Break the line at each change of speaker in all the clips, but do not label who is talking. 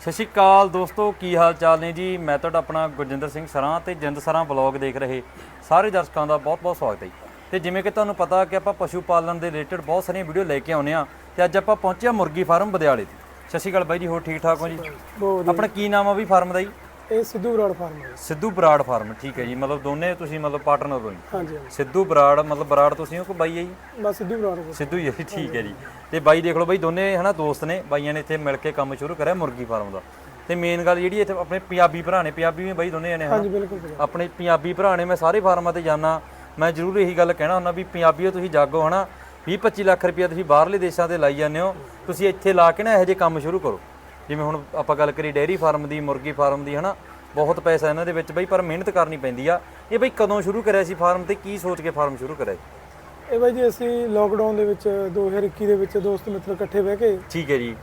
ਸਤਿ ਸ਼੍ਰੀ ਅਕਾਲ ਦੋਸਤੋ ਕੀ ਹਾਲ ਚਾਲ ਨੇ ਜੀ? ਮੈਂ ਤੁਹਾਡਾ ਆਪਣਾ ਗੁਰਜਿੰਦਰ ਸਿੰਘ ਸਰਾਂ ਤੇ ਜਿੰਦ ਸਰਾਂ ਬਲੌਗ ਦੇਖ ਰਹੇ ਸਾਰੇ ਦਰਸ਼ਕਾਂ ਦਾ ਬਹੁਤ-ਬਹੁਤ ਸਵਾਗਤ ਹੈ। ਤੇ ਜਿਵੇਂ ਕਿ ਤੁਹਾਨੂੰ ਪਤਾ ਕਿ ਆਪਾਂ ਪਸ਼ੂ ਪਾਲਣ ਦੇ ਰਿਲੇਟਡ ਬਹੁਤ ਸਾਰੀਆਂ ਵੀਡੀਓ ਲੈ ਕੇ ਆਉਨੇ ਆ ਤੇ ਅੱਜ ਆਪਾਂ ਪਹੁੰਚੇ ਮੁਰਗੀ ਫਾਰਮ ਬਦਿਆਲੇ ਤੇ। ਸਤਿ ਸ਼੍ਰੀ ਅਕਾਲ ਬਾਈ ਜੀ ਹੋਰ ਠੀਕ ਠਾਕ ਹੋ ਜੀ? ਆਪਣਾ ਕੀ ਨਾਮ ਆ ਵੀ ਫਾਰਮ ਦਾ ਜੀ?
ਇਹ ਸਿੱਧੂ ਬਰਾੜ ਫਾਰਮ ਹੈ
ਸਿੱਧੂ ਬਰਾੜ ਫਾਰਮ ਠੀਕ ਹੈ ਜੀ। ਮਤਲਬ ਦੋਨੇ ਤੁਸੀਂ ਮਤਲਬ ਪਾਰਟਨਰ ਹੋ ਜੀ।
ਹਾਂਜੀ ਹਾਂਜੀ।
ਸਿੱਧੂ ਬਰਾੜ ਮਤਲਬ ਬਰਾੜ ਤੁਸੀਂ ਹੋ ਕਿ ਬਾਈ ਹੈ ਜੀ?
ਬਸ ਸਿੱਧੂ ਬਰਾੜ ਕੋਲ
ਸਿੱਧੂ ਜੀ, ਠੀਕ ਹੈ ਜੀ। ਤੇ ਬਾਈ ਦੇਖ ਲਓ ਬਾਈ ਦੋਨੇ ਹਨਾ ਦੋਸਤ ਨੇ। ਬਾਈਆਂ ਨੇ ਇੱਥੇ ਮਿਲ ਕੇ ਕੰਮ ਸ਼ੁਰੂ ਕਰਿਆ ਮੁਰਗੀ ਫਾਰਮ ਦਾ। ਤੇ ਮੇਨ ਗੱਲ ਜਿਹੜੀ ਇੱਥੇ ਆਪਣੇ ਪੰਜਾਬੀ ਭਰਾ ਨੇ ਪੰਜਾਬੀ ਵੀ ਬਾਈ ਦੋਨੇ ਹਨਾ?
ਹਾਂਜੀ ਬਿਲਕੁਲ ਬਿਲਕੁਲ।
ਆਪਣੇ ਪੰਜਾਬੀ ਭਰਾ ਨੇ ਮੈਂ ਸਾਰੇ ਫਾਰਮਾਂ ਤੇ ਜਾਣਾ ਮੈਂ ਜ਼ਰੂਰ ਇਹੀ ਗੱਲ ਕਹਿਣਾ ਹੁੰਦਾ ਵੀ ਪੰਜਾਬੀਓ ਤੁਸੀਂ ਜਾਗੋ ਹਨਾ। 20 25 ਲੱਖ ਰੁਪਇਆ ਤੁਸੀਂ ਬਾਹਰਲੇ ਦੇਸ਼ਾਂ ਤੇ ਲਾਈ ਜਾਂਦੇ ਹੋ। ਤੁਸੀਂ ਇੱਥੇ ਲਾ ਕੇ ਨਾ ਇਹੋ ਜਿਹੇ ਕੰਮ ਸ਼ੁਰੂ ਕਰੋ। ਜਿਵੇਂ ਹੁਣ ਆਪਾਂ ਗੱਲ ਕਰੀ ਡੇਅਰੀ ਫਾਰਮ ਦੀ ਮੁਰਗੀ ਫਾਰਮ ਦੀ ਹਨਾ ਬਹੁਤ ਪੈਸਾ ਇਹਨਾਂ ਦੇ ਵਿੱਚ ਬਈ ਪਰ ਮਿਹਨਤ ਕਰਨੀ ਪੈਂਦੀ ਆ ਇਹ ਬਈ ਕਦੋਂ ਸ਼ੁਰੂ ਕਰਿਆ ਸੀ ਫਾਰਮ ਤੇ ਕੀ ਸੋਚ ਕੇ ਫਾਰਮ ਸ਼ੁਰੂ ਕਰਿਆ?
ਇਹ ਬਾਈ ਜੀ ਅਸੀਂ ਲੋਕਡਾਊਨ ਦੇ ਵਿੱਚ 2021 ਦੇ ਵਿੱਚ ਦੋਸਤ ਮਿੱਤਰ ਇਕੱਠੇ ਬਹਿ ਕੇ
ਠੀਕ ਹੈ ਜੀ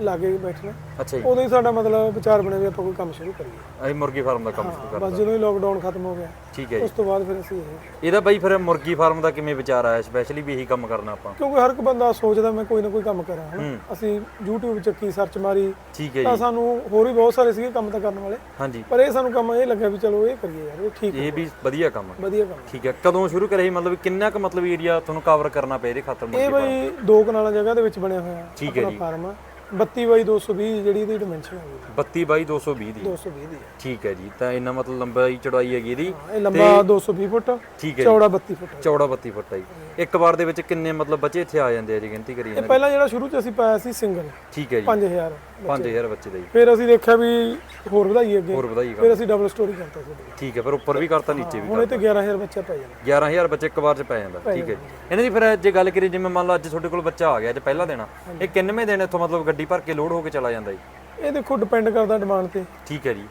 ਲਾਗੇ ਬੈਠਣਾ।
ਅੱਛਾ ਜੀ।
ਉਦੋਂ ਹੀ ਸਾਡਾ ਮਤਲਬ ਵਿਚਾਰ ਬਣਿਆ ਵੀ ਆਪਾਂ ਕੋਈ ਕੰਮ ਸ਼ੁਰੂ ਕਰੀਏ।
ਅਸੀਂ ਮੁਰਗੀ ਫਾਰਮ ਦਾ ਕੰਮ ਸ਼ੁਰੂ
ਬਸ ਜਦੋਂ ਹੀ ਲੋਕਡਾਊਨ ਖਤਮ ਹੋ ਗਿਆ
ਠੀਕ ਹੈ
ਉਸ
ਜੀ
ਤੋਂ ਬਾਅਦ ਫਿਰ ਅਸੀਂ ਇਹ
ਇਹਦਾ ਬਈ ਫਿਰ ਮੁਰਗੀ ਫਾਰਮ ਦਾ ਕਿਵੇਂ ਵਿਚਾਰ ਆਇਆ? ਸਪੈਸ਼ਲੀ ਵੀ ਇਹੀ ਕੰਮ ਕਰਨਾ ਆਪਾਂ।
ਕਿਉਂਕਿ ਹਰ ਇੱਕ ਬੰਦਾ ਸੋਚਦਾ ਮੈਂ ਕੋਈ ਨਾ ਕੋਈ ਕੰਮ ਕਰਾਂ ਹਨਾ। ਅਸੀਂ YouTube ਚੱਕੀ ਸਰਚ ਮਾਰੀ
ਠੀਕ ਹੈ
ਤਾਂ
ਜੀ।
ਸਾਨੂੰ ਹੋਰ ਵੀ ਬਹੁਤ ਸਾਰੇ ਸੀਗੇ ਕੰਮ ਤਾਂ ਕਰਨ ਵਾਲੇ।
ਹਾਂਜੀ।
ਪਰ ਇਹ ਸਾਨੂੰ ਕੰਮ ਇਹ ਲੱਗਿਆ ਵੀ ਚਲੋ ਇਹ ਕਰੀਏ ਯਾਰ ਇਹ ਠੀਕ
ਇਹ ਵੀ ਵਧੀਆ ਕੰਮ ਹੈ।
ਵਧੀਆ ਕੰਮ।
ਠੀਕ ਹੈ। ਕਦੋਂ ਸ਼ੁਰੂ ਕਰਿਆ ਸੀ? ਮਤਲਬ ਕਿੰਨਾ ਕੁ ਮਤਲਬ ਏਰੀਆ ਤੁਹਾਨੂੰ ਕਵਰ ਕਰਨਾ ਪਿਆ ਇਹਦੇ ਖਾਤਰ
ਇਹ
ਮੁਰਗੀ
ਬਾਈ ਦੋ ਕਨਾਲਾਂ ਜਗ੍ਹਾ ਦੇ ਵਿੱਚ ਬਣਿਆ ਹੋਇਆ
ਠੀਕ ਹੈ
ਆਪਣਾ ਫਾਰਮ 32 ਬਾਈ 220 ਜਿਹੜੀ ਇਹਦੀ ਡਿਮੈਂਸ਼ਨ ਹੈਗੀ
32 ਬਾਈ 220 ਦੀ
220 ਦੀ ਹੈ
ਠੀਕ ਹੈ ਜੀ ਤਾਂ ਇੰਨਾ ਮਤਲਬ ਲੰਬਾਈ ਚੜਾਈ ਹੈਗੀ ਇਹਦੀ?
ਹਾਂ, ਇਹ ਲੰਬਾ 220 ਫੁੱਟ
ਠੀਕ ਹੈ ਜੀ।
ਚੌੜਾ 32 ਫੁੱਟ ਹੈ।
ਚੌੜਾ 32 ਫੁੱਟ ਹੈ ਜੀ। ਇੱਕ ਵਾਰ ਦੇ ਵਿੱਚ ਕਿੰਨੇ ਮਤਲਬ ਬੱਚੇ ਇੱਥੇ ਆ ਜਾਂਦੇ ਆ ਜੀ ਗਿਣਤੀ ਕਰੀ
ਇਹ
ਜਾਂਦੇ
ਪਹਿਲਾਂ ਜਿਹੜਾ ਸ਼ੁਰੂ ਚ ਅਸੀਂ ਪਾਇਆ ਸੀ ਸਿੰਗਲ
ਠੀਕ ਹੈ ਜੀ।
5000
5000 ਬੱਚੇ। ਦਾ ਜੀ।
ਫਿਰ ਅਸੀਂ ਦੇਖਿਆ ਵੀ ਹੋਰ ਵਧਾਈਏ ਅੱਗੇ।
ਹੋਰ ਵਧਾਈ
ਫਿਰ ਅਸੀਂ ਡਬਲ ਸਟੋਰੀ ਕਰਤਾ ਸੀ।
ਠੀਕ ਹੈ ਫਿਰ ਉੱਪਰ ਵੀ ਕਰਤਾ ਨੀਚੇ ਵੀ
ਹੁਣ ਇਹ ਤੇ 11000 ਬੱਚਾ ਪੈ ਜਾਂਦਾ।
11000 ਬੱਚੇ ਇੱਕ ਵਾਰ ਚ ਪੈ ਜਾਂਦਾ। ਠੀਕ ਹੈ ਜੀ। ਇਹਨਾਂ ਦੀ ਫਿਰ ਜੇ ਗੱਲ ਕਰੀਏ ਜਿਵੇਂ ਮੰਨ ਲਓ ਅੱਜ ਤੁਹਾਡੇ ਕੋਲ ਬੱਚਾ ਆ ਗਿਆ ਅੱਜ ਪਹਿਲਾ ਆ, ਇਹ ਕਿੰਨਵੇਂ ਦਿਨ ਇੱਥੋਂ ਮਤਲਬ ਗੱਡੀ ਭਰ ਕੇ ਲੋਡ ਹੋ ਕੇ ਚਲਾ ਜਾਂਦਾ ਜੀ?
ਇਹ ਦੇਖੋ ਡਿਪੈਂਡ ਕਰਦਾ ਡਿਮਾਂਡ ਤੇ।
ਠੀਕ ਹੈ ਜੀ।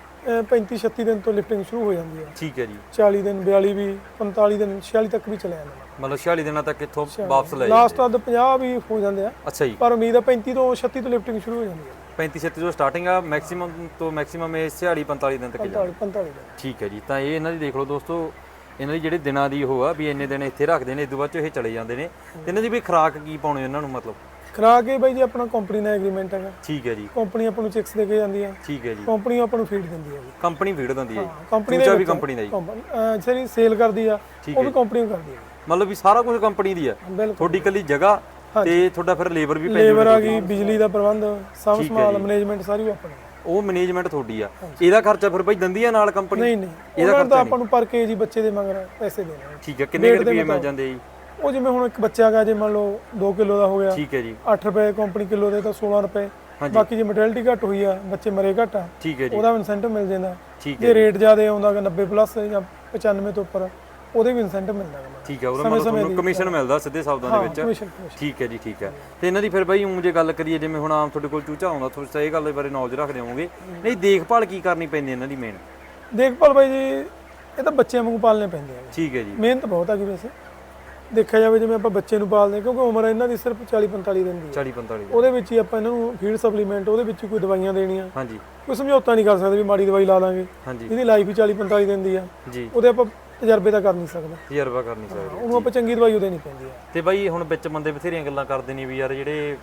35 36 ਦਿਨ ਤੋਂ ਲਿਫਟਿੰਗ ਸ਼ੁਰੂ ਹੋ ਜਾਂਦੀ ਹੈ।
ਠੀਕ ਹੈ ਜੀ।
40 ਦਿਨ 42 ਵੀ 45 ਦਿਨ 46 ਤੱਕ ਵੀ ਚਲੇ ਜਾਂਦਾ।
ਮਤਲਬ 46 ਦਿਨਾਂ ਤੱਕ ਇੱਥੋਂ ਵਾਪਸ ਲੈ
ਲਾਸਟ ਆ। 50 ਵੀ ਹੋ ਜਾਂਦੇ ਆ।
ਅੱਛਾ ਜੀ।
ਪਰ ਉਮੀਦ ਆ 35 ਤੋਂ 36 ਤੋਂ ਲਿਫਟਿੰਗ ਸ਼ੁਰੂ ਹੋ ਜਾਂਦੀ ਹੈ।
35 36 ਤੋਂ ਸਟਾਰਟਿੰਗ ਆ ਮੈਕਸਿਮਮ ਤੋਂ ਮੈਕਸਿਮਮ ਇਹ 46 45 ਦਿਨ ਤੱਕ ਜਾਂਦਾ
45 45 ਦਿਨ।
ਠੀਕ ਹੈ ਜੀ। ਤਾਂ ਇਹ ਇਹਨਾਂ ਦੀ ਦੇਖ ਲਓ ਦੋਸਤੋ ਇਹਨਾਂ ਦੀ ਜਿਹੜੇ ਦਿਨਾਂ ਦੀ ਉਹ ਆ ਵੀ ਇੰਨੇ ਦਿਨ ਇੱਥੇ ਰੱਖਦੇ ਨੇ ਇਸ ਤੋਂ ਬਾਅਦ ਚ ਇਹ ਚਲੇ ਜਾਂਦੇ ਨੇ। ਇਹਨਾਂ ਦੀ ਵੀ ਖੁਰਾਕ ਕੀ ਪਾਉਣੇ ਇਹਨਾਂ ਨੂੰ ਮਤਲਬ?
ਖਰਾਕ ਇਹ ਬਾਈ ਜੀ ਆਪਣਾ ਕੰਪਨੀ ਨਾਲ ਐਗਰੀਮੈਂਟ ਹੈਗਾ।
ਠੀਕ ਹੈ ਜੀ।
ਕੰਪਨੀ ਆਪਾਂ ਨੂੰ ਚਿਕਸ ਦੇ ਕੇ ਜਾਂਦੀ ਹੈ
ਠੀਕ ਹੈ ਜੀ।
ਕੰਪਨੀ ਆਪਾਂ ਨੂੰ ਫੀਡ ਦਿੰਦੀ ਹੈ
ਕੰਪਨੀ ਫੀਡ ਦਿੰਦੀ ਹੈ ਜੀ।
ਕੰਪਨੀ
ਚੂਚਾ ਵੀ ਕੰਪਨੀ ਦਾ ਜੀ।
ਜਿਹੜੀ ਸੇਲ ਕਰਦੀ ਆ ਉਹ ਵੀ ਕੰਪਨੀ ਕਰਦੀ ਹੈ
ਮਤਲਬ ਵੀ ਸਾਰਾ ਕੁਝ ਕੰਪਨੀ ਦੀ ਆ
ਬਿਲਕੁਲ।
ਤੁਹਾਡੀ ਕੱਲੀ ਜਗ੍ਹਾ ਤੇ ਤੁਹਾਡਾ ਫਿਰ ਲੇਬਰ ਵੀ ਪੈ
ਲੇਬਰ ਆ ਗਈ ਬਿਜਲੀ ਦਾ ਪ੍ਰਬੰਧ ਸਭ ਸਮਾਲ ਮੈਨੇਜਮੈਂਟ ਸਾਰੀ ਆਪਣੀ ਹੈ।
ਉਹ ਮੈਨੇਜਮੈਂਟ ਤੁਹਾਡੀ ਆ। ਇਹਦਾ ਖਰਚਾ ਫਿਰ ਬਈ ਦਿੰਦੀ ਆ ਨਾਲ ਕੰਪਨੀ
ਨਹੀਂ ਨਹੀਂ। ਉਹਨਾਂ ਦਾ ਆਪਾਂ ਨੂੰ ਪਰ ਕੇਜੀ ਬੱਚੇ ਦੇ ਮੰਗ ਪੈਸੇ ਦੇਣੇ।
ਠੀਕ ਹੈ ਕਿੰਨੇ ਕੁ ਰੁਪਏ ਮਿਲ ਜਾਂਦੇ ਜੀ?
ਉਹ ਜਿਵੇਂ ਹੁਣ ਇੱਕ ਬੱਚਾ ਹੈਗਾ ਜੇ ਮੰਨ ਲਓ 2 ਕਿਲੋ ਦਾ ਹੋ ਗਿਆ
ਠੀਕ ਹੈ ਜੀ।
8 ਰੁਪਏ ਕੰਪਨੀ ਕਿਲੋ ਦੇ ਤਾਂ 16 ਰੁਪਏ। ਬਾਕੀ ਜੇ ਮੋਰਟੈਲਿਟੀ ਘੱਟ ਹੋਈ ਆ ਬੱਚੇ ਮਰੇ ਘੱਟ ਆ
ਠੀਕ ਹੈ ਜੀ।
ਉਹਦਾ ਇਨਸੈਂਟਿਵ ਮਿਲ ਜਾਂਦਾ।
ਠੀਕ
ਜੇ ਰੇਟ ਜ਼ਿਆਦਾ ਆਉਂਦਾ ਗਾ 90 ਪਲੱਸ ਜਾਂ 95 ਤੋਂ ਉੱਪਰ ਉਹਦੇ ਵੀ ਇਨਸੈਂਟਿਵ ਮਿਲਦਾ
ਠੀਕ ਹੈ ਉਹਦਾ ਮਤਲਬ ਤੁਹਾਨੂੰ ਕਮਿਸ਼ਨ ਮਿਲਦਾ ਸਿੱਧੇ ਸ਼ਬਦਾਂ ਦੇ ਵਿੱਚ। ਠੀਕ ਹੈ ਜੀ ਠੀਕ ਹੈ। ਤੇ ਇਹਨਾਂ ਦੀ ਫਿਰ ਬਾਈ ਉਂ ਜੇ ਗੱਲ ਕਰੀਏ ਜਿਵੇਂ ਹੁਣ ਆਮ ਤੁਹਾਡੇ ਕੋਲ ਚੂਚਾ ਆਉਂਦਾ ਤੁਸੀਂ ਤਾਂ ਇਹ ਗੱਲ ਬਾਰੇ ਨੌਲੇਜ ਰੱਖਦੇ ਹੋਵੋਗੇ। ਨਹੀਂ ਦੇਖਭਾਲ ਕੀ ਕਰਨੀ ਪੈਂਦੀ ਇਹਨਾਂ ਦੀ ਮੇਨ
ਦੇਖਭਾਲ ਬਾਈ ਜੀ ਇਹ ਤਾਂ ਬੱਚਿਆਂ ਵਾਂਗੂ ਪਾਲਣੇ ਪੈਂਦੇ ਆ।
ਠੀਕ ਹੈ ਜੀ।
ਮਿਹਨਤ ਬਹੁਤ ਹੈਗੀ ਵੈਸੇ। ਦੇਖਿਆ ਜਾਵੇ ਜਿਵੇਂ ਆਪਾਂ ਬੱਚੇ ਨੂੰ ਪਾਲਦੇ ਹਾਂ, ਕਿਉਂਕਿ ਉਮਰ ਇਹਨਾਂ ਦੀ ਸਿਰਫ 40 45 ਦਿਨ ਦੀ ਹੈ।
40 45
ਉਹਦੇ ਵਿੱਚ ਹੀ ਆਪਾਂ ਇਹਨਾਂ ਨੂੰ ਫੀਡ ਸਪਲੀਮੈਂਟ ਉਹਦੇ ਵਿੱਚ ਹੀ ਕੋਈ ਦਵਾਈਆਂ ਦੇਣੀਆਂ।
ਹਾਂਜੀ।
ਕੋਈ ਸਮਝੌਤਾ ਨਹੀਂ ਕਰ ਸਕਦੇ ਵੀ ਮਾੜੀ ਦਵਾਈ ਲਾ ਦਾਂਗੇ
ਹਾਂਜੀ।
ਇਹਦੀ ਲਾਈਫ ਹੀ 40 45 ਦਿਨ ਦੀ ਆ
ਜੀ।
ਉਹਦੇ ਆਪਾਂ ਤਜਰਬੇ ਤਾਂ ਕਰ ਨਹੀਂ ਸਕਦੇ।
ਤਜਰਬਾ ਕਰ ਨਹੀਂ ਸਕਦੇ।
ਉਹਨੂੰ ਆਪਾਂ ਚੰਗੀ ਦਵਾਈ ਉਹਦੇ ਨਹੀਂ ਪੈਂਦੀ ਆ
ਤੇ ਬਾਈ ਹੁਣ ਵਿੱਚ ਬੰਦੇ ਬਥੇਰੀਆਂ ਗੱਲਾਂ ਕਰਦੇ ਨੇ ਵੀ ਯਾਰ ਜਿਹੜੇ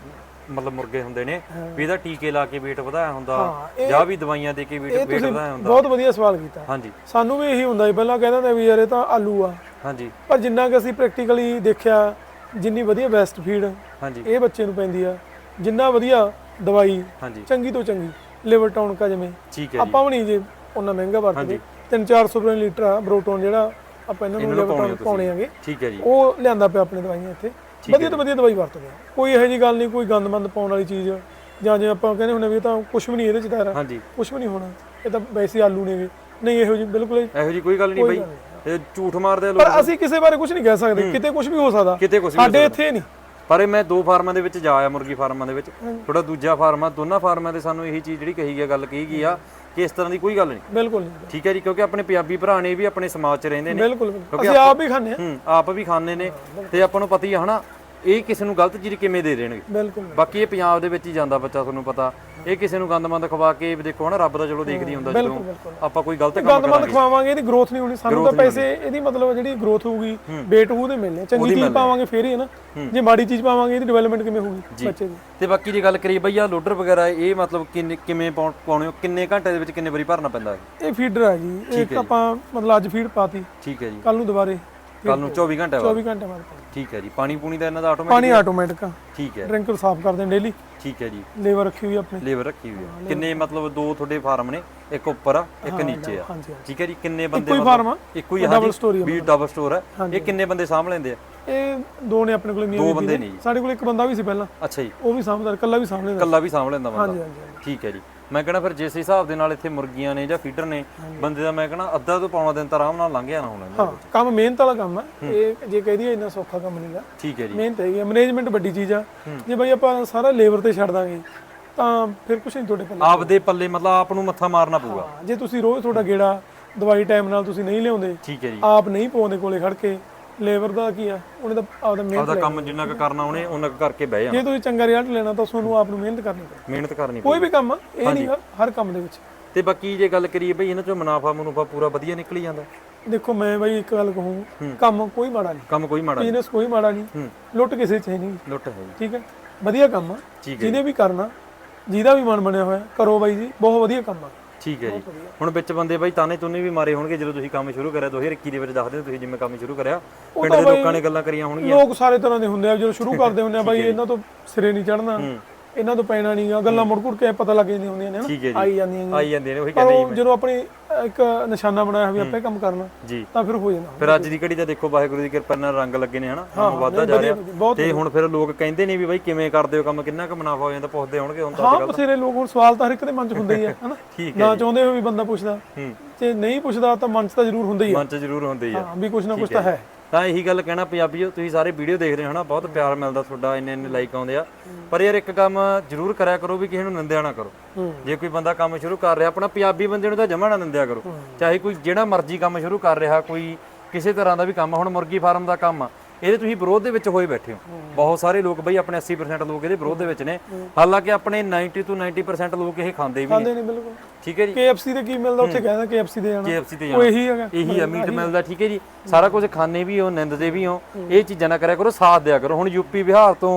ਮਤਲਬ ਮੁਰਗੇ ਹੁੰਦੇ ਨੇ ਵੀ ਇਹਦਾ ਟੀਕੇ ਲਾ ਕੇ weight ਵਧਾਇਆ ਹੁੰਦਾ ਜਾਂ ਵੀ ਦਵਾਈਆਂ ਦੇ ਕੇ weight weight ਵਧਾਇਆ ਹੁੰਦਾ।
ਬਹੁਤ ਵਧੀਆ ਸਵਾਲ ਕੀਤਾ।
ਹਾਂਜੀ।
ਸਾਨੂੰ ਵੀ ਇਹੀ ਹੁੰਦਾ ਸੀ ਪਹਿਲਾਂ ਕਹਿੰਦਾ ਹੁੰਦਾ ਵੀ ਯਾਰ ਇਹ ਤਾਂ ਆਲੂ ਆ।
ਹਾਂਜੀ।
ਪਰ ਜਿੰਨਾ ਕਿ ਅਸੀਂ ਪ੍ਰੈਕਟੀਕਲੀ ਦੇਖਿਆ ਜਿੰਨੀ ਵਧੀਆ ਬੈਸਟ ਫੀਡ
ਹਾਂਜੀ।
ਇਹ ਬੱਚੇ ਨੂੰ ਪੈਂਦੀ ਆ। ਜਿੰਨਾ ਵਧੀਆ ਦਵਾਈ
ਹਾਂਜੀ।
ਚੰਗੀ ਤੋਂ ਚੰਗੀ ਲਿਵਰ ਟੌਨਕਾ ਜਿਵੇਂ
ਠੀਕ ਹੈ ਜੀ।
ਆਪਾਂ ਵੀ ਨਹੀਂ ਜੇ ਉਹਨਾਂ ਮਹਿੰਗਾ ਵਰਤਦੇ। 3-400 ਰੁਪਏ ਲੀਟਰ ਆ ਬਰੋਟੋਨ ਜਿਹੜਾ ਆਪਾਂ ਇਹਨਾਂ ਨੂੰ ਲਿਵਰ ਟੌਨਕ ਪਾਉਣੇ ਆਗੇ।
ਠੀਕ ਹੈ ਜੀ।
ਉਹ ਲਿਆਂਦਾ ਪਿਆ ਆਪਣੇ ਦਵਾਈਆਂ ਇੱਥੇ। ਵਧੀਆ ਤੋਂ ਵਧੀਆ ਦਵਾਈ ਵਰਤਦੇ ਆ। ਕੋਈ ਇਹੋ ਜੀ ਗੱਲ ਨਹੀਂ ਕੋਈ ਗੰਦਮੰਦ ਪਾਉਣ ਵਾਲੀ ਚੀਜ਼। ਜਾਂ ਜੇ ਆਪਾਂ ਕਹਿੰਦੇ ਹੁੰਦੇ ਵੀ ਇਹ ਤਾਂ ਕੁਝ ਵੀ ਨਹੀਂ ਇਹਦੇ ਚ ਤਾਂ
ਹਾਂਜੀ।
ਕੁਝ ਵੀ ਨਹੀਂ ਹੋਣਾ। ਇਹ ਤਾਂ ਵੈਸੇ ਆਲੂ ਨੇਗੇ ਨਹੀਂ ਇਹੋ ਜੀ ਬਿਲਕੁਲ
ਇਹੋ ਜੀ ਕੋਈ ਗੱਲ ਨਹੀਂ ਬਾਈ। ਇਹ ਝੂਠ ਮਾਰਦੇ ਲੋਕ
ਪਰ ਅਸੀਂ ਕਿਸੇ ਬਾਰੇ ਕੁਝ ਨਹੀਂ ਕਹਿ ਸਕਦੇ। ਕਿਤੇ ਕੁਝ ਵੀ ਹੋ ਸਕਦਾ। ਸਾਡੇ ਇੱਥੇ ਨਹੀਂ।
ਪਰ ਇਹ ਮੈਂ ਦੋ ਫਾਰਮਾਂ ਦੇ ਵਿੱਚ ਜਾ ਆਇਆ ਮੁਰਗੀ ਫਾਰਮਾਂ ਦੇ ਵਿੱਚ। ਥੋੜਾ ਦੂਜਾ ਫਾਰਮ ਆ ਦੋਨਾਂ ਫਾਰਮਾਂ ਦੇ ਸਾਨੂੰ ਇਹੀ ਚੀਜ਼ ਜਿਹੜੀ ਕਹੀ ਗਿਆ ਗੱਲ ਕਹੀ ਗਈ ਆ ਕਿ ਇਸ ਤਰ੍ਹਾਂ ਦੀ ਕੋਈ ਗੱਲ ਨਹੀਂ।
ਬਿਲਕੁਲ ਨਹੀਂ
ਠੀਕ ਹੈ ਜੀ ਕਿਉਂਕਿ ਆਪਣੇ ਪੰਜਾਬੀ ਭਰਾ ਨੇ ਵੀ ਆਪਣੇ ਸਮਾਜ 'ਚ ਰਹਿੰਦੇ ਨੇ।
ਬਿਲਕੁਲ। ਅਸੀਂ ਆਪ ਹੀ ਖਾਂਦੇ ਆ
ਹੂੰ ਆਪ ਵੀ ਖਾਂਦੇ ਨੇ। ਤੇ ਆਪਾਂ ਨੂੰ ਪਤਾ ਹੀ ਆ ਹਨਾ ਇਹ ਕਿਸੇ ਨੂੰ ਗਲਤ ਚੀਜ਼ ਕਿਵੇਂ ਦੇ ਦੇਣਗੇ?
ਬਿਲਕੁਲ।
ਬਾਕੀ ਇਹ ਪੰਜਾਬ ਦੇ ਵਿੱਚ ਹੀ ਜਾਂਦਾ ਬੱਚਾ ਤੁਹਾਨੂੰ ਪਤਾ। ਇਹ ਕਿਸੇ ਨੂੰ ਗੰਦਮੰਦ ਖਵਾ ਕੇ ਦੇਖੋ ਹਨਾ ਰੱਬ ਦਾ ਚਲੋ ਦੇਖਦੀ ਹੁੰਦਾ ਜਦੋਂ। ਆਪਾਂ ਕੋਈ ਗਲਤ ਕੰਮ ਕਰਾਂਗੇ।
ਖਵਾਵਾਂਗੇ ਇਹਦੀ ਗਰੋਥ ਨਹੀਂ ਹੋਣੀ। ਸਾਨੂੰ ਤਾਂ ਪੈਸੇ ਇਹਦੀ ਮਤਲਬ ਜਿਹੜੀ ਗਰੋਥ ਹੋਊਗੀ ਵੇਟ ਉਹਦੇ ਮਿਲਣੇ। ਚੰਗੀ ਚੀਜ਼ ਪਾਵਾਂਗੇ ਫੇਰ ਹੀ ਹੈ ਨਾ। ਜੇ ਮਾੜੀ ਚੀਜ਼ ਪਾਵਾਂਗੇ ਇਹਦੀ ਡਿਵੈਲਪਮੈਂਟ ਕਿਵੇਂ ਹੋਊਗੀ ਬੱਚੇ ਦੀ?
ਤੇ ਬਾਕੀ ਜੇ ਗੱਲ ਕਰੀਏ ਬਈ ਆ ਲੋਡਰ ਵਗੈਰਾ ਇਹ ਮਤਲਬ ਕਿਵੇਂ ਪਾਉ- ਪਾਉਣੇ ਹੋ? ਕਿੰਨੇ ਘੰਟੇ ਦੇ ਵਿੱਚ ਕਿੰਨੇ ਵਾਰੀ ਭਰਨਾ ਪੈਂਦਾ? ਹੈ
ਇਹ ਫੀਡਰ ਹੈ ਜੀ। ਇੱਕ ਆਪਾਂ ਮਤਲਬ ਅੱਜ ਫੀਡ ਪਾਤੀ।
ਠੀਕ ਹੈ ਜੀ।
ਕੱਲ ਨੂੰ ਦੁਬਾਰੇ।
ਕੱਲ ਨੂੰ 24 ਘੰਟੇ ਬਾਅਦ।
24 ਘੰਟੇ ਬਾਅਦ।
ਠੀਕ ਹੈ ਜੀ ਪਾਣੀ ਪੂਣੀ ਦਾ ਇਹਨਾਂ ਦਾ ਆਟੋਮੈਟਿਕ
ਪਾਣੀ ਆਟੋਮੈਟਿਕ
ਠੀਕ ਹੈ।
ਡਰਿੰਕਰ ਸਾਫ਼ ਕਰਦੇ ਹਾਂ ਡੇਲੀ
ਠੀਕ ਹੈ ਜੀ।
ਲੇਵਰ ਰੱਖੀ ਹੋਈ ਆਪਣੇ।
ਲੇਬਰ ਰੱਖੀ ਹੋਈ ਹੈ ਕਿੰਨੇ ਮਤਲਬ ਦੋ ਤੁਹਾਡੇ ਫਾਰਮ ਨੇ ਇੱਕ ਉੱਪਰ ਆ ਇੱਕ ਨੀਚੇ ਆ। ਠੀਕ ਹੈ ਜੀ ਕਿੰਨੇ ਬੰਦੇ
ਹੀ ਫਾਰਮ ਆ।
ਇੱਕੋ ਹੀ ਹਾਂਜੀ
story ਆ
ਵੀ ਡਬਲ ਸਟੋਰ ਹੈ ਇਹ ਕਿੰਨੇ ਬੰਦੇ ਸਾਂਭ ਲੈਂਦੇ ਆ?
ਇਹ ਦੋ ਨੇ ਆਪਣੇ ਕੋਲ ਮੀਆਂ
ਦੋ ਬੰਦੇ
ਨੇ।
ਨੇ
ਸਾਡੇ ਕੋਲ ਇੱਕ ਬੰਦਾ ਵੀ ਸੀ ਪਹਿਲਾਂ।
ਅੱਛਾ ਜੀ।
ਉਹ ਵੀ ਸਾਹਮਣੇ ਇਕੱਲਾ ਵੀ ਸਾਹਮਣੇ
ਇਕੱਲਾ ਵੀ ਸਾਂਭ ਲੈਂਦਾ ਬੰਦਾ।
ਹਾਂਜੀ ਹਾਂਜੀ।
ਠੀਕ ਹੈ ਜੀ। ਮੈਂ ਕਹਿੰਦਾ ਫਿਰ ਜਿਸ ਹਿਸਾਬ ਦੇ ਨਾਲ ਇੱਥੇ ਮੁਰਗੀਆਂ ਨੇ ਜਾਂ ਫੀਡਰ ਨੇ ਬੰਦੇ ਦਾ ਮੈਂ ਕਹਿੰਦਾ ਅੱਧਾ ਤੋਂ ਪੌਣਾ ਦਿਨ ਤਾਂ ਆਰਾਮ ਨਾਲ ਲੰਘ ਜਾਣਾ ਹੁਣ।
ਹਾਂ ਕੰਮ ਮਿਹਨਤ ਵਾਲਾ ਕੰਮ ਹੈ। ਇਹ ਜੇ ਕਹਿ ਦਈਏ ਇੰਨਾ ਸੌਖਾ ਕੰਮ ਨਹੀਂਗਾ
ਠੀਕ ਹੈ ਜੀ।
ਮਿਹਨਤ ਹੈਗੀ ਹੈ ਮੈਨੇਜਮੈਂਟ ਵੱਡੀ ਚੀਜ਼ ਆ। ਜੇ ਬਈ ਆਪਾਂ ਸਾਰਾ ਲੇਬਰ ਤੇ ਛੱਡ ਦਾਂਗੇ ਤਾਂ ਫਿਰ ਕੁਝ ਨਹੀਂ ਤੁਹਾਡੇ ਪੱਲੇ।
ਆਪਦੇ ਪੱਲੇ ਮਤਲਬ ਆਪ ਨੂੰ ਮੱਥਾ ਮਾਰਨਾ ਪਊਗਾ।
ਜੇ ਤੁਸੀਂ ਰੋਜ਼ ਤੁਹਾਡਾ ਗੇੜਾ ਦਵਾਈ ਟਾਈਮ ਨਾਲ ਤੁਸੀਂ ਨਹੀਂ ਲਿਆਉਂਦੇ
ਠੀਕ ਹੈ ਜੀ।
ਆਪ ਨਹੀਂ ਪਾਉਂਦੇ ਕੋਲੇ ਖੜ ਕੇ ਲੇਬਰ ਦਾ ਕੀ ਆ? ਉਹਨੇ ਤਾਂ ਆਪਦਾ ਮਿਹਨਤ
ਆਪਦਾ ਕੰਮ ਜਿੰਨਾ ਕੁ ਕਰਨਾ ਉਹਨੇ ਉਹਨਾਂ ਕੁ ਕਰਕੇ ਬਹਿ ਜਾਣਾ।
ਜੇ ਤੁਸੀਂ ਚੰਗਾ ਰਿਜ਼ਲਟ ਲੈਣਾ ਤਾਂ ਤੁਹਾਨੂੰ ਆਪ ਨੂੰ ਮਿਹਨਤ ਕਰਨੀ ਪਊ।
ਮਿਹਨਤ ਕਰਨੀ
ਕੋਈ ਵੀ ਕੰਮ ਆ ਇਹ ਨਹੀਂ ਗਾ, ਹਰ ਕੰਮ ਦੇ ਵਿੱਚ।
ਤੇ ਬਾਕੀ ਜੇ ਗੱਲ ਕਰੀਏ ਬਈ ਇਹਨਾਂ ਚੋਂ ਮੁਨਾਫਾ ਮੁਨਾਫਾ ਪੂਰਾ ਵਧੀਆ ਨਿਕਲੀ ਜਾਂਦਾ।
ਦੇਖੋ ਮੈਂ ਬਈ ਇੱਕ ਗੱਲ ਕਹੂੰ ਕੰਮ ਕੋਈ ਮਾੜਾ ਨਹੀਂ।
ਕੰਮ ਕੋਈ ਮਾੜਾ ਨਹੀਂ।
ਬਿਜ਼ਨਸ ਕੋਈ ਮਾੜਾ ਨਹੀਂ। ਲੁੱਟ ਕਿਸੇ ਚ ਹੈ ਨਹੀਂ।
ਲੁੱਟ ਹੈ ਜੀ।
ਠੀਕ ਹੈ? ਵਧੀਆ ਕੰਮ ਆ।
ਠੀਕ
ਜਿਹਨੇ ਵੀ ਕਰਨਾ ਜਿਹਦਾ ਵੀ ਮਨ ਬਣਿਆ ਹੋਇਆ ਕਰੋ ਬਾਈ ਜੀ ਬਹੁਤ ਵਧੀਆ ਕੰਮ ਆ।
ਠੀਕ ਹੈ ਜੀ। ਹੁਣ ਵਿੱਚ ਬੰਦੇ ਬਾਈ ਤਾਨੇ ਤੁਨੇ ਵੀ ਮਾਰੇ ਹੋਣਗੇ ਜਦੋਂ ਤੁਸੀਂ ਕੰਮ ਸ਼ੁਰੂ ਕਰਿਆ 2021 ਦੇ ਵਿੱਚ ਦੱਸਦੇ ਹੋ ਤੁਸੀਂ ਜਿਵੇਂ ਕੰਮ ਸ਼ੁਰੂ ਕਰਿਆ। ਪਿੰਡ ਦੇ ਲੋਕਾਂ ਨੇ ਗੱਲਾਂ ਕਰੀਆਂ ਹੋਣਗੀਆਂ।
ਲੋਕ ਸਾਰੇ ਤਰ੍ਹਾਂ ਦੇ ਹੁੰਦੇ ਆ ਜਦੋਂ ਸ਼ੁਰੂ ਕਰਦੇ ਹੁੰਦੇ ਆ ਬਾਈ ਇਹਨਾਂ ਤੋਂ ਸਿਰੇ ਨਹੀਂ ਚੜਨਾ ਇਹਨਾਂ ਤੋਂ ਪੈਣਾ ਨਹੀਂਗਾ ਗੱਲਾਂ ਮੁੜ ਮੁੜ ਕੇ ਪਤਾ ਲੱਗ ਜਾਂਦੀਆਂ ਹੁੰਦੀਆਂ ਨੇ
ਠੀਕ ਹੈ ਜੀ।
ਆਈ ਜਾਂਦੀਆਂ ਨੇ।
ਆਈ ਜਾਂਦੇ ਨੇ ਉਹੀ
ਪਰ
ਕਹਿੰਦੇ
ਉਹ ਜਦੋਂ ਆਪਣੀ ਇੱਕ ਨਿਸ਼ਾਨਾ ਬਣਾਇਆ ਵੀ ਆਪਾਂ ਕੰਮ ਕਰਨਾ
ਜੀ।
ਤਾਂ ਫਿਰ ਹੋ ਜਾਂਦਾ।
ਫਿਰ ਅੱਜ ਦੀ ਘੜੀ ਤਾਂ ਦੇਖੋ ਵਾਹਿਗੁਰੂ ਦੀ ਕਿਰਪਾ ਨਾਲ ਰੰਗ ਲੱਗੇ ਨੇ ਹਨਾ? ਕੰਮ ਵੱਧਦਾ ਜਾ ਰਿਹਾ।
ਬਹੁਤ
ਤੇ ਹੁਣ ਫਿਰ ਲੋਕ ਕਹਿੰਦੇ ਨੇ ਵੀ ਬਾਈ ਕਿਵੇਂ ਕਰਦੇ ਹੋ ਕੰਮ ਕਿੰਨਾ ਕੁ ਮੁਨਾਫਾ ਹੋ ਜਾਂਦਾ ਪੁੱਛਦੇ ਹੋਣਗੇ ਹੁਣ ਤਾਂ
ਹਾਂ ਬਥੇਰੇ ਲੋਕ ਹੁਣ ਸਵਾਲ ਤਾਂ ਹਰ ਇੱਕ ਦੇ ਮਨ 'ਚ ਹੁੰਦੇ ਹੀ ਆ ਹਨਾ?
ਠੀਕ
ਨਾ ਚਾਹੁੰਦੇ ਹੋ ਵੀ ਬੰਦਾ ਪੁੱਛਦਾ।
ਹੂੰ।
ਜੇ ਨਹੀਂ ਪੁੱਛਦਾ ਤਾਂ ਮਨ 'ਚ ਤਾਂ ਜ਼ਰੂਰ ਹੁੰਦਾ ਹੀ ਆ।
ਮਨ 'ਚ ਜ਼ਰੂਰ ਹੁੰਦੀ ਆ।
ਹਾਂ ਵੀ ਕੁਝ ਨਾ ਕੁਝ ਤਾਂ ਹੈ।
ਤਾਂ ਇਹੀ ਗੱਲ ਕਹਿਣਾ ਪੰਜਾਬੀਓ ਤੁਸੀਂ ਸਾਰੇ ਵੀਡੀਓ ਦੇਖਦੇ ਹੋ ਹਨਾ ਬਹੁਤ ਪਿਆਰ ਮਿਲਦਾ ਤੁਹਾਡਾ ਇੰਨੇ ਇੰਨੇ ਲਾਈਕ ਆਉਂਦੇ ਆ। ਪਰ ਯਾਰ ਇੱਕ ਕੰਮ ਜ਼ਰੂਰ ਕਰਿਆ ਕਰੋ ਵੀ ਕਿਸੇ ਨੂੰ ਨਿੰਦਿਆ ਨਾ ਕਰੋ। ਜੇ ਕੋਈ ਬੰਦਾ ਕੰਮ ਸ਼ੁਰੂ ਕਰ ਰਿਹਾ ਆਪਣਾ ਪੰਜਾਬੀ ਬੰਦੇ ਨੂੰ ਤਾਂ ਜਮਾ ਨਾ ਨਿੰਦਿਆ ਕਰੋ। ਚਾਹੇ ਕੋਈ ਜਿਹੜਾ ਮਰਜ਼ੀ ਕੰਮ ਸ਼ੁਰੂ ਕਰ ਰਿਹਾ ਕੋਈ ਕਿਸੇ ਤਰ੍ਹਾਂ ਦਾ ਵੀ ਕੰਮ ਹੁਣ ਮੁਰਗੀ ਫਾਰਮ ਦਾ ਕੰਮ ਆ ਇਹਦੇ ਤੁਸੀਂ ਵਿਰੋਧ ਦੇ ਵਿੱਚ ਹੋਏ ਬੈਠੇ ਹੋ। ਬਹੁਤ ਸਾਰੇ ਲੋਕ ਬਈ ਆਪਣੇ 80% ਲੋਕ ਇਹਦੇ ਵਿਰੋਧ ਦੇ ਵਿੱਚ ਨੇ। ਹਾਲਾਂਕਿ ਆਪਣੇ 90 ਤੋਂ 90% ਲੋਕ ਇਹ ਖਾਂਦੇ ਵੀ ਨੇ
ਖਾਂਦੇ ਨਹੀਂ ਬਿਲਕੁਲ।
ਠੀਕ ਹੈ ਜੀ?
KFC ਤੇ ਕੀ ਮਿਲਦਾ ਉੱਥੇ ਕਹਿੰਦਾ KFC ਦੇ ਜਾਣਾ।
KFC ਤੇ
ਉਹ ਇਹੀ ਹੈਗਾ।
ਇਹੀ ਆ ਮੀਟ ਮਿਲਦਾ ਠੀਕ ਹੈ ਜੀ? ਸਾਰਾ ਕੁਝ ਖਾਣੇ ਵੀ ਹੋ ਨਿੰਦਦੇ ਵੀ ਹੋ ਇਹ ਚੀਜ਼ਾਂ ਨਾ ਕਰਿਆ ਕਰੋ ਸਾਥ ਦਿਆ ਕਰੋ। ਹੁਣ ਯੂਪੀ ਬਿਹਾਰ ਤੋਂ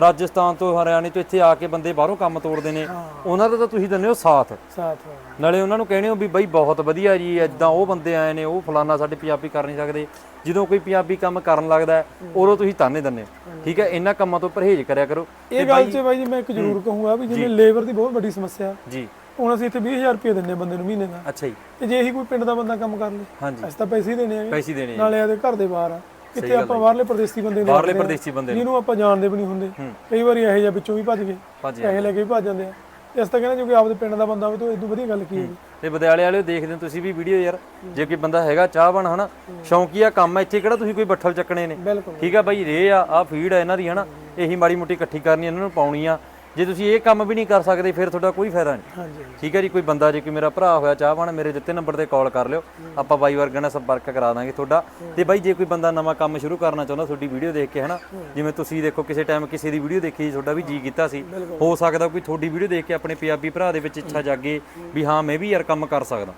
ਰਾਜਸਥਾਨ ਤੋਂ ਹਰਿਆਣੇ ਤੋਂ ਇੱਥੇ ਆ ਕੇ ਬੰਦੇ ਬਾਹਰੋਂ ਕੰਮ ਤੋੜਦੇ ਨੇ। ਉਹਨਾਂ ਦਾ ਤਾਂ ਤੁਸੀਂ ਦਿੰਦੇ ਹੋ ਸਾਥ।
ਸਾਥ
ਨਾਲੇ ਉਹਨਾਂ ਨੂੰ ਕਹਿੰਦੇ ਹੋ ਵੀ ਬਈ ਬਹੁਤ ਵਧੀਆ ਜੀ ਐਦਾਂ ਉਹ ਬੰਦੇ ਆਏ ਨੇ ਉਹ ਫਲਾਨਾ ਸਾਡੇ ਪੰਜਾਬੀ ਕਰ ਨਹੀਂ ਸਕਦੇ। ਜਦੋਂ ਕੋਈ ਪੰਜਾਬੀ ਕੰਮ ਕਰਨ ਲੱਗਦਾ ਉਦੋਂ ਤੁਸੀਂ ਤਾਨੇ ਦਿੰਦੇ ਹੋ। ਠੀਕ ਹੈ ਇਹਨਾਂ ਕੰਮਾਂ ਤੋਂ ਪਰਹੇਜ਼ ਕਰਿਆ ਕਰੋ।
ਇਹ ਗੱਲ 'ਚ ਬਾਈ ਜੀ ਮੈਂ ਇੱਕ ਜ਼ਰੂਰ ਕਹੂੰਗਾ ਵੀ ਜਿਵੇਂ ਲੇਬਰ ਦੀ ਬਹੁਤ ਵੱਡੀ ਸਮੱਸਿਆ।
ਜੀ।
ਹੁਣ ਅਸੀਂ ਇੱਥੇ 20000 ਰੁਪਏ ਦਿੰਨੇ ਬੰਦੇ ਨੂੰ ਮਹੀਨੇ ਦਾ।
ਅੱਛਾ ਜੀ।
ਤੇ ਜੇ ਇਹੀ ਕੋਈ ਪਿੰਡ ਦਾ ਬੰਦਾ ਕੰਮ ਕਰ ਲੇ
ਹਾਂਜੀ।
ਅਸੀਂ ਤਾਂ ਪੈਸੇ ਹੀ ਦੇਣੇ ਆ
ਪੈਸੇ ਦੇਣੇ ਆ।
ਨਾਲੇ ਆਦੇ ਘਰ ਦੇ ਬਾਹਰ ਆ। ਕਿੱਥੇ ਆਪਾਂ ਬਾਹਰਲੇ ਪ੍ਰਦੇਸੀ ਬੰਦੇ ਨੂੰ
ਬਾਹਰਲੇ ਪ੍ਰਦੇਸੀ ਬੰਦੇ ਨੂੰ।
ਜਿਹਨੂੰ ਆਪਾਂ ਜਾਣਦੇ ਵੀ ਨਹੀਂ ਹੁੰਦੇ। ਕਈ ਵਾਰੀ ਇਹੋ ਜਿਹਾ ਵਿੱਚੋਂ ਵੀ ਭੱਜ ਗਏ ਪੈਸੇ ਲੈ ਕੇ ਵੀ ਭੱਜ ਜਾਂਦੇ ਆ। ਇਸ ਤਾਂ ਕਹਿੰਦਾ ਜੋ ਕਿ ਆਪਦੇ ਪਿੰਡ ਦਾ ਬੰਦਾ ਹੋਵੇ ਤਾਂ ਇਦੋਂ ਵਧੀਆ ਗੱਲ ਕੀ ਹੈ।
ਤੇ ਵਿਦਿਆਲੇ ਵਾਲਿਓ ਦੇਖਦੇ ਤੁਸੀਂ ਵੀ ਵੀਡੀਓ ਯਾਰ ਜੇ ਕੋਈ ਬੰਦਾ ਹੈਗਾ ਚਾਹਵਾਨ ਹਨਾ ਸ਼ੌਂਕੀਆ ਕੰਮ ਹੈ ਇੱਥੇ ਕਿਹੜਾ ਤੁਸੀਂ ਕੋਈ ਬੱਠਲ ਚੱਕਣੇ ਨੇ? ਠੀਕ ਆ ਬਾਈ ਰੇ ਆ ਆ ਫੀਡ ਆ ਇਹਨਾਂ ਦੀ ਹਨਾ ਇਹੀ ਮਾੜੀ ਮੁੱਟੀ ਇਕੱਠੀ ਕਰਨੀ ਇਹਨਾਂ ਨੂੰ ਪਾਉਣੀ ਆ। ਜੇ ਤੁਸੀਂ ਇਹ ਕੰਮ ਵੀ ਨਹੀਂ ਕਰ ਸਕਦੇ ਫਿਰ ਤੁਹਾਡਾ ਕੋਈ ਫਾਇਦਾ ਨਹੀਂ।
ਹਾਂਜੀ
ਠੀਕ ਹੈ ਜੀ ਕੋਈ ਬੰਦਾ ਜੇ ਕੋਈ ਮੇਰਾ ਭਰਾ ਹੋਇਆ ਚਾਹਵਾਨ ਮੇਰੇ ਦਿੱਤੇ ਨੰਬਰ ਤੇ ਕਾਲ ਕਰ ਲਿਓ। ਆਪਾਂ ਬਾਈ ਵਰਗਾ ਨਾਲ ਸੰਪਰਕ ਕਰਾ ਦਾਂਗੇ ਤੁਹਾਡਾ। ਤੇ ਬਾਈ ਜੇ ਕੋਈ ਬੰਦਾ ਨਵਾਂ ਕੰਮ ਸ਼ੁਰੂ ਕਰਨਾ ਚਾਹੁੰਦਾ ਤੁਹਾਡੀ ਵੀਡੀਓ ਦੇਖ ਕੇ ਹਨਾ? ਜਿਵੇਂ ਤੁਸੀਂ ਦੇਖੋ ਕਿਸੇ ਟਾਈਮ ਕਿਸੇ ਦੀ ਵੀਡੀਓ ਦੇਖੀ ਤੁਹਾਡਾ ਵੀ ਜੀ ਕੀਤਾ ਸੀ। ਹੋ ਸਕਦਾ ਕੋਈ ਤੁਹਾਡੀ ਵੀਡੀਓ ਦੇਖ ਕੇ ਆਪਣੇ ਪੰਜਾਬੀ ਭਰਾ ਦੇ ਵਿੱਚ ਇੱਛਾ ਜਾਗੇ ਵੀ ਹਾਂ ਮੈਂ ਵੀ ਯਾਰ ਕੰਮ ਕਰ ਸਕਦਾ।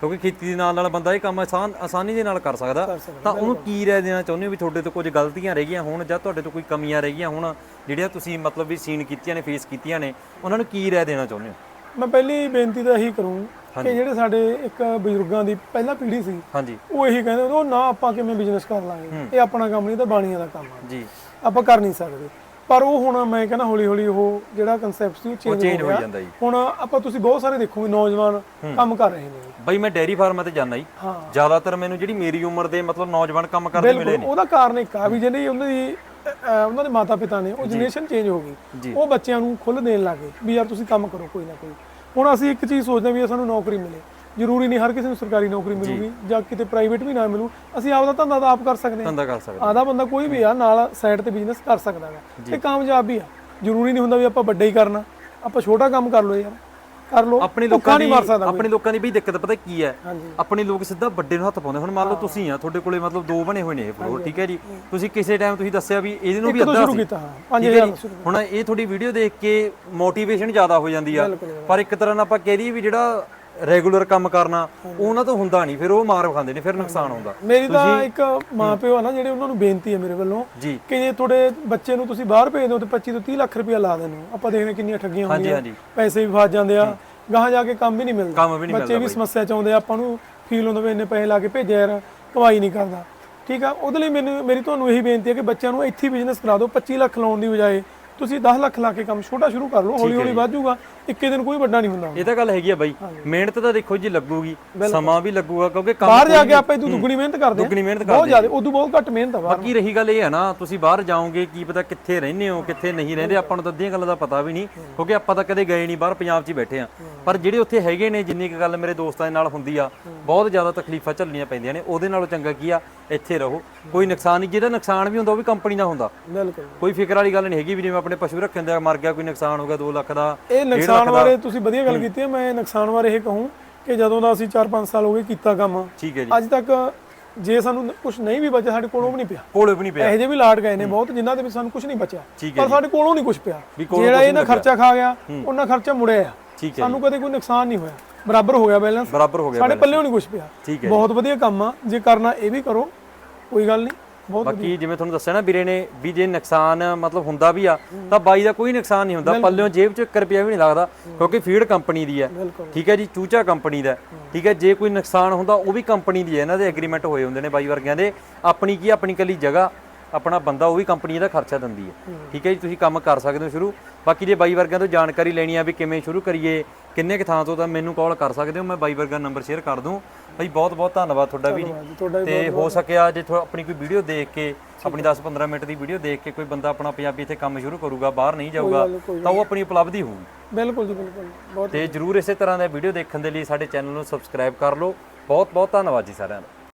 ਕਿਉਂਕਿ ਖੇਤੀ ਦੇ ਨਾਲ ਨਾਲ ਬੰਦਾ ਇਹ ਕੰਮ ਆਸਾਨ ਆਸਾਨੀ ਦੇ ਨਾਲ ਕਰ ਸਕਦਾ। ਤਾਂ ਉਹਨੂੰ ਕੀ ਰਹਿ ਦੇਣਾ ਚਾਹੁੰਦੇ ਹੋ ਵੀ ਤੁਹਾਡੇ ਤੋਂ ਕੁਝ ਗਲਤੀਆਂ ਰਹਿ ਗਈਆਂ ਹੋਣ ਜਾਂ ਤੁਹਾਡੇ ਤੋਂ ਕੋਈ ਕਮੀਆਂ ਰਹਿ ਗਈਆਂ ਹੋਣ ਜਿਹੜੀਆਂ ਤੁਸੀਂ ਮਤਲਬ ਵੀ ਸੀਨ ਕੀਤੀਆਂ ਨੇ ਫੇਸ ਕੀਤੀਆਂ ਨੇ ਉਹਨਾਂ ਨੂੰ ਕੀ ਰਹਿ ਦੇਣਾ ਚਾਹੁੰਦੇ ਹੋ?
ਮੈਂ ਪਹਿਲੀ ਬੇਨਤੀ ਤਾਂ ਇਹੀ ਕਰੂੰ ਕਿ ਜਿਹੜੇ ਸਾਡੇ ਇੱਕ ਬਜ਼ੁਰਗਾਂ ਦੀ ਪਹਿਲਾਂ ਪੀੜ੍ਹੀ ਸੀ
ਹਾਂਜੀ।
ਉਹ ਇਹੀ ਕਹਿੰਦੇ ਉਹ ਨਾ ਆਪਾਂ ਕਿਵੇਂ ਬਿਜ਼ਨਸ ਕਰ ਲਾਂਗੇ ਇਹ ਆਪਣਾ ਕੰਮ ਨਹੀਂ ਤਾਂ ਬਾਣੀਆਂ ਦਾ ਕੰਮ ਆ।
ਜੀ।
ਆਪਾਂ ਕਰ ਨਹੀਂ ਸਕਦੇ। ਪਰ ਉਹ ਹੁਣ ਮੈਂ ਕਹਿੰਦਾ ਹੌਲੀ ਹੌਲੀ ਉਹ ਜਿਹੜਾ ਕਨਸੈਪਟ ਸੀ ਉਹ ਚੇਂਜ ਹੋ
ਜਾਂਦਾ ਜੀ।
ਹੁਣ ਆਪਾਂ ਤੁਸੀਂ ਬਹੁਤ ਸਾਰੇ ਦੇਖੋਗੇ ਨੌਜਵਾਨ ਕੰਮ ਕਰ ਰਹੇ ਨੇ।
ਬਈ ਮੈਂ ਡੈਰੀ ਫਾਰਮਾਂ ਤੇ ਜਾਣਾ ਜੀ। ਜ਼ਿਆਦਾਤਰ ਮੈਨੂੰ ਜਿਹੜੀ ਮੇਰੀ ਉਮਰ ਦੇ ਮਤਲਬ ਨੌਜਵਾਨ ਕੰਮ ਕਰਦੇ ਮਿਲੇ
ਬਿਲਕੁਲ ਉਹਦਾ ਕਾਰਨ ਇੱਕ ਆ ਵੀ ਜਿਹੜੀ ਉਹਨਾਂ ਦੀ ਉਹਨਾਂ ਦੇ ਮਾਤਾ ਪਿਤਾ ਨੇ ਉਹ ਜਨਰੇਸ਼ਨ ਚੇਂਜ ਹੋ ਗਈ। ਉਹ ਬੱਚਿਆਂ ਨੂੰ ਖੁੱਲ੍ਹ ਦੇਣ ਲੱਗੇ ਵੀ ਯਾਰ ਤੁਸੀਂ ਕੰਮ ਕਰੋ ਕੋਈ ਨਾ ਕੋਈ। ਹੁਣ ਅਸੀਂ ਇੱਕ ਚੀਜ਼ ਸੋਚਦੇ ਵੀ ਸਾਨੂੰ ਨੌਕਰੀ ਮਿਲੇ। ਜ਼ਰੂਰੀ ਨਹੀਂ ਹਰ ਕਿਸੇ ਨੂੰ ਸਰਕਾਰੀ ਨੌਕਰੀ ਮਿਲੂਗੀ ਜਾਂ ਕਿਤੇ ਪ੍ਰਾਈਵੇਟ ਵੀ ਨਾ ਮਿਲੂ। ਅਸੀਂ ਆਪਦਾ ਧੰਦਾ ਤਾਂ ਆਪ ਕਰ ਸਕਦੇ ਹਾਂ।
ਧੰਦਾ ਕਰ ਸਕਦਾ
ਆਦਾ ਬੰਦਾ ਕੋਈ ਵੀ ਆ ਨਾਲ ਸਾਈਡ ਤੇ ਬਿਜ਼ਨਸ ਕਰ ਸਕਦਾ ਹੈ ਤੇ ਕਾਮਯਾਬ ਵੀ ਆ। ਜ਼ਰੂਰੀ ਨਹੀਂ ਹੁੰਦਾ ਵੀ ਆਪਾਂ ਵੱਡਾ ਹੀ ਕਰਨਾ। ਆਪਾਂ ਛੋਟਾ ਕੰਮ ਕਰ ਲਓ ਯਾਰ। ਕਰ ਲਓ
ਆਪਣੇ ਲੋਕਾਂ ਦੀ ਆਪਣੇ ਲੋਕਾਂ ਦੀ ਵੀ ਦਿੱਕਤ ਪਤਾ ਕੀ ਹੈ? ਆਪਣੇ ਲੋਕ ਸਿੱਧਾ ਵੱਡੇ ਨੂੰ ਹੱਥ ਪਾਉਂਦੇ ਹੁਣ ਮੰਨ ਲਓ ਤੁਸੀਂ ਆ ਤੁਹਾਡੇ ਕੋਲੇ ਮਤਲਬ ਦੋ ਬਣੇ ਹੋਏ ਨੇ ਇਹ ਫਲੋਰ ਠੀਕ ਹੈ ਜੀ? ਤੁਸੀਂ ਕਿਸੇ ਟਾਈਮ ਤੁਸੀਂ ਦੱਸਿਆ ਵੀ ਇਹਦੇ ਨੂੰ ਵੀ ਅੱਧਾ
ਸ਼ੁਰੂ ਕੀਤਾ ਹਾਂ
ਠੀਕ ਹੈ
5000
ਜੀ?
ਤੋਂ ਸ਼ੁਰੂ
ਹੁਣ ਇਹ ਤੁਹਾਡੀ ਵੀਡੀਓ ਦੇਖ ਕੇ ਮੋਟੀਵੇਸ਼ਨ ਜ਼ਿਆਦਾ ਹੋ ਜਾਂਦੀ ਆ। ਪਰ ਇੱਕ ਤਰ੍ਹਾਂ ਨਾਲ ਆਪਾਂ ਕਹਿ ਦਈਏ ਵੀ ਜਿਹੜਾ ਰੈਗੂਲਰ ਕੰਮ ਕਰਨਾ ਉਹਨਾਂ ਤੋਂ ਹੁੰਦਾ ਨਹੀਂ ਫਿਰ ਉਹ ਮਾਰ ਖਾਂਦੇ ਨੇ ਫਿਰ ਨੁਕਸਾਨ ਹੁੰਦਾ।
ਮੇਰੀ ਤਾਂ ਇੱਕ ਮਾਂ ਪਿਓ ਆ ਨਾ ਜਿਹੜੇ ਉਹਨਾਂ ਨੂੰ ਬੇਨਤੀ ਹੈ ਮੇਰੇ ਵੱਲੋਂ ਕਿ ਜੇ ਤੁਹਾਡੇ ਬੱਚੇ ਨੂੰ ਤੁਸੀਂ ਬਾਹਰ ਭੇਜਦੇ ਹੋ ਤੇ 25 ਤੋਂ 30 ਲੱਖ ਰੁਪਇਆ ਲਾ ਦੇਣੋ ਆਪਾਂ ਦੇਖਦੇ ਕਿੰਨੀਆਂ ਠੱਗੀਆਂ ਹੁੰਦੀਆਂ। ਪੈਸੇ ਵੀ ਫਸ ਜਾਂਦੇ ਆ। ਗਾਹਾਂ ਜਾ ਕੇ ਕੰਮ ਵੀ ਨਹੀਂ ਮਿਲਦਾ। ਬੱਚੇ ਵੀ ਸਮੱਸਿਆ ਚ ਆਉਂਦੇ ਆ ਆਪਾਂ ਨੂੰ ਫੀਲ ਹੁੰਦਾ ਵੀ ਇੰਨੇ ਪੈਸੇ ਲਾ ਕੇ ਭੇਜਿਆ ਯਾਰ ਕਮਾਈ ਨਹੀਂ ਕਰਦਾ। ਠੀਕ ਆ? ਉਹਦੇ ਲਈ ਮੈਨੂੰ ਮੇਰੀ ਤੁਹਾਨੂੰ ਇਹੀ ਬੇਨਤੀ ਹੈ ਕਿ ਬੱਚਿਆਂ ਨੂੰ ਇੱਥੇ ਬਿਜ਼ਨਸ ਕਰਾ ਦਿਓ। 25 ਲੱਖ ਲਾਉਣ ਦੀ ਬਜਾਏ ਤੁਸੀਂ 10 ਲੱਖ ਲਾ ਕੇ ਕੰਮ ਛੋਟਾ ਸ਼ੁਰੂ ਕਰ ਲਓ। ਹੌਲੀ ਹੌਲੀ ਵੱਧ ਜਾਊਗਾ। ਇੱਕੇ ਦਿਨ ਕੋਈ ਵੱਡਾ ਨਹੀਂ ਹੁੰਦਾ
ਇਹ ਤਾਂ ਗੱਲ ਹੈਗੀ ਆ ਬਾਈ। ਮਿਹਨਤ ਤਾਂ ਦੇਖੋ ਜੀ ਲੱਗੂਗੀ। ਸਮਾਂ ਵੀ ਲੱਗੂਗਾ ਕਿਉਂਕਿ ਕੰਮ
ਬਾਹਰ ਜਾ ਕੇ ਆਪਾਂ ਇਦੋਂ ਦੁੱਗਣੀ ਮਿਹਨਤ ਕਰਦੇ
ਦੁੱਗਣੀ ਮਿਹਨਤ
ਬਹੁਤ
ਕਰਦੇ
ਜ਼ਿਆਦਾ ਉਦੋਂ ਬਹੁਤ ਘੱਟ ਮਿਹਨਤ ਆ
ਬਾਕੀ ਰਹੀ ਗੱਲ ਇਹ ਹੈ ਨਾ ਤੁਸੀਂ ਬਾਹਰ ਜਾਓਗੇ ਕੀ ਪਤਾ ਕਿੱਥੇ ਰਹਿੰਦੇ ਹੋ ਕਿੱਥੇ ਨਹੀਂ ਰਹਿੰਦੇ ਆਪਾਂ ਨੂੰ ਤਾਂ ਅੱਧੀਆਂ ਗੱਲਾਂ ਦਾ ਪਤਾ ਵੀ ਨਹੀਂ ਕਿਉਂਕਿ ਆਪਾਂ ਤਾਂ ਕਦੇ ਗਏ ਨਹੀਂ ਬਾਹਰ ਪੰਜਾਬ 'ਚ ਹੀ ਬੈਠੇ ਆ ਪਰ ਜਿਹੜੇ ਉੱਥੇ ਹੈਗੇ ਨੇ ਜਿੰਨੀ ਕੁ ਗੱਲ ਮੇਰੇ ਦੋਸਤਾਂ ਦੇ ਨਾਲ ਹੁੰਦੀ ਆ ਬਹੁਤ ਜ਼ਿਆਦਾ ਤਕਲੀਫਾਂ ਝੱਲਣੀਆਂ ਪੈਂਦੀਆਂ ਨੇ। ਉਹਦੇ ਨਾਲੋਂ ਚੰਗਾ ਕੀ ਆ ਇੱਥੇ ਰਹੋ। ਕੋਈ ਨੁਕਸਾਨ ਨਹੀਂ ਜਿਹਦਾ ਨੁਕਸਾਨ ਵੀ ਹੁੰਦਾ ਉਹ ਵੀ ਕੰਪਨੀ ਦਾ ਹੁੰਦਾ।
ਬਿਲਕੁਲ।
ਕੋਈ ਫਿਕਰ ਵਾਲੀ ਗੱਲ ਨਹੀਂ ਹੈਗੀ ਵੀ ਜਿਵੇਂ ਆਪਣੇ ਪਸ਼ੂ ਰੱਖਣ ਦਾ ਮਰ ਗਿਆ ਕੋਈ ਨੁਕਸਾਨ ਹੋ ਗਿਆ 2 ਲੱਖ ਦਾ
ਇਹ ਨੁਕਸਾਨ ਬਾਰੇ ਤੁਸੀਂ ਵਧੀਆ ਗੱਲ ਕੀਤੀ ਹੈ ਮੈਂ ਨੁਕਸਾਨ ਬਾਰੇ ਇਹ ਕਹੂੰ ਕਿ ਜਦੋਂ ਦਾ ਅਸੀਂ 4-5 ਸਾਲ ਹੋ ਗਏ ਕੀਤਾ ਕੰਮ
ਠੀਕ ਹੈ ਜੀ।
ਅੱਜ ਤੱਕ ਜੇ ਸਾਨੂੰ ਕੁਝ ਨਹੀਂ ਵੀ ਬਚਿਆ ਸਾਡੇ ਕੋਲੋਂ ਵੀ ਨਹੀਂ ਪਿਆ।
ਕੋਲੇ ਵੀ ਨਹੀਂ ਪਿਆ।
ਇਹੋ ਜਿਹੇ ਵੀ ਲਾਟ ਗਏ ਨੇ ਬਹੁਤ ਜਿਨ੍ਹਾਂ ਦੇ ਵਿੱਚ ਸਾਨੂੰ ਕੁਝ ਨਹੀਂ ਬਚਿਆ। ਪਰ ਸਾਡੇ ਕੋਲੋਂ ਨਹੀਂ ਕੁਝ ਪਿਆ।
ਵੀ
ਜਿਹੜਾ ਇਹਨਾਂ ਖਰਚਾ ਖਾ ਗਿਆ ਉਹਨਾਂ ਖਰਚਾ ਮੁੜਿਆ ਸਾਨੂੰ ਕਦੇ ਕੋਈ ਨੁਕਸਾਨ ਨਹੀਂ ਹੋਇਆ। ਬਰਾਬਰ ਹੋ ਗਿਆ ਬੈਲੈਂਸ
ਬਰਾਬਰ ਹੋ ਗਿਆ
ਸਾਡੇ ਪੱਲੇ ਨਹੀਂ ਕੁਝ ਪਿਆ। ਬਹੁਤ ਵਧੀਆ ਕੰਮ ਆ। ਜੇ ਕਰਨਾ ਇਹ ਵੀ ਕਰੋ ਕੋਈ ਗੱਲ ਨਹੀਂ।
ਬਾਕੀ ਜਿਵੇਂ ਤੁਹਾਨੂੰ ਦੱਸਿਆ ਨਾ ਵੀਰੇ ਨੇ ਵੀ ਜੇ ਨੁਕਸਾਨ ਮਤਲਬ ਹੁੰਦਾ ਵੀ ਆ ਤਾਂ ਬਾਈ ਦਾ ਕੋਈ ਨੁਕਸਾਨ ਨਹੀਂ ਹੁੰਦਾ ਪੱਲਿਓਂ ਜੇਬ 'ਚ 1 ਰੁਪਿਆ ਵੀ ਨਹੀਂ ਲੱਗਦਾ ਕਿਉਂਕਿ ਫੀਡ ਕੰਪਨੀ ਦੀ ਹੈ। ਠੀਕ ਹੈ ਜੀ ਚੂਚਾ ਕੰਪਨੀ ਦਾ। ਠੀਕ ਹੈ ਜੇ ਕੋਈ ਨੁਕਸਾਨ ਹੁੰਦਾ ਉਹ ਵੀ ਕੰਪਨੀ ਦੀ ਹੈ। ਇਹਨਾਂ ਦੇ ਐਗਰੀਮੈਂਟ ਹੋਏ ਹੁੰਦੇ ਨੇ ਬਾਈ ਵਰਗਿਆਂ ਦੇ। ਆਪਣੀ ਕੀ ਆਪਣੀ ਕੱਲੀ ਜਗ੍ਹਾ। ਆਪਣਾ ਬੰਦਾ ਉਹ ਵੀ ਕੰਪਨੀ ਦਾ ਖਰਚਾ ਦਿੰਦੀ ਹੈ। ਠੀਕ ਹੈ ਜੀ ਤੁਸੀਂ ਕੰਮ ਕਰ ਸਕਦੇ ਹੋ ਸ਼ੁਰੂ। ਬਾਕੀ ਜੇ ਬਾਈ ਵਰਗਿਆਂ ਤੋਂ ਜਾਣਕਾਰੀ ਲੈਣੀ ਆ ਵੀ ਕਿਵੇਂ ਸ਼ੁਰੂ ਕਰੀਏ ਕਿੰਨੇ ਕੁ ਥਾਂ ਤੋਂ ਤਾਂ ਮੈਨੂੰ ਕਾਲ ਕਰ ਸਕਦੇ ਹੋ ਮੈਂ ਬਾਈ ਵਰਗਾ ਨੰਬਰ ਸ਼ੇਅਰ ਕਰ ਦੂੰ। ਬਾਈ ਬਹੁਤ ਬਹੁਤ ਧੰਨਵਾਦ ਤੁਹਾਡਾ ਵੀ। ਤੇ ਹੋ ਸਕਿਆ ਜੇ ਥੋੜਾ ਆਪਣੀ ਕੋਈ ਵੀਡੀਓ ਦੇਖ ਕੇ ਆਪਣੀ 10-15 ਮਿੰਟ ਦੀ ਵੀਡੀਓ ਦੇਖ ਕੇ ਕੋਈ ਬੰਦਾ ਆਪਣਾ ਪੰਜਾਬੀ ਇੱਥੇ ਕੰਮ ਸ਼ੁਰੂ ਕਰੂਗਾ ਬਾਹਰ ਨਹੀਂ ਜਾਊਗਾ ਤਾਂ ਉਹ ਆਪਣੀ ਉਪਲਬਧੀ ਹੋਊਗੀ
ਬਿਲਕੁਲ ਜੀ ਬਿਲਕੁਲ। ਬਹੁਤ
ਤੇ ਜਰੂਰ ਇਸੇ ਤਰ੍ਹਾਂ ਦੇ ਵੀਡੀਓ ਦੇਖਣ ਦੇ ਲਈ ਸਾਡੇ ਚੈਨਲ ਨੂੰ ਸਬਸਕ੍ਰਾਈਬ ਕਰ ਲਓ। ਬਹੁਤ ਬਹੁਤ ਧੰਨਵਾਦ ਜੀ ਸਾਰਿਆਂ ਦਾ।